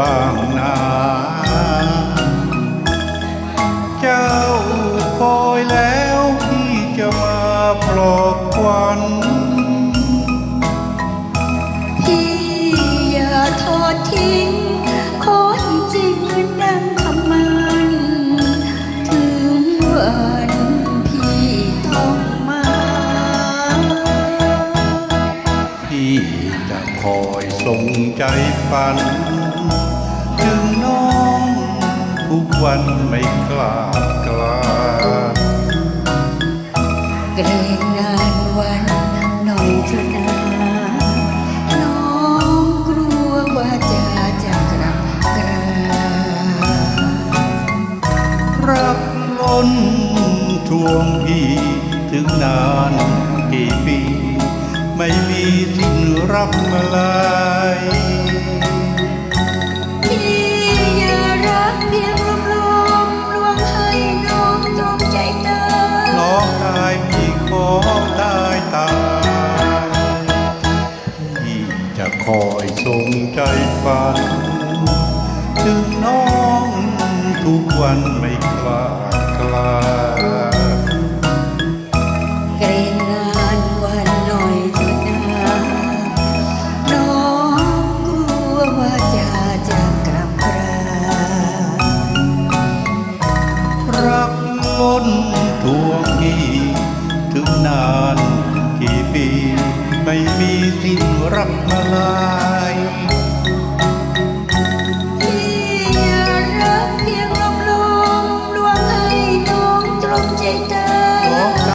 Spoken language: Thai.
บ้างนะเจ้าคอยแล้วพี่จะมาปลอบควันพี่อย่าทอดทิ้งขอให้จริงดังคำมันถึงวันพี่ต้องมา พี่จะคอยส่งใจฝัน ถึงน้องทุกวันไม่กล้ากลาเกรงนานวันหน่อยเถอะนาน้องกลัวว่าจะจะกลับกรารักล้นทวงพี่ถึงนานกี่ปี ไม่มีทิ้งรับมาลา ขอตายตายที่จะคอยส่งใจฝัน ถึงน้องทุกวันไม่คลาดกลาย รับมาลาย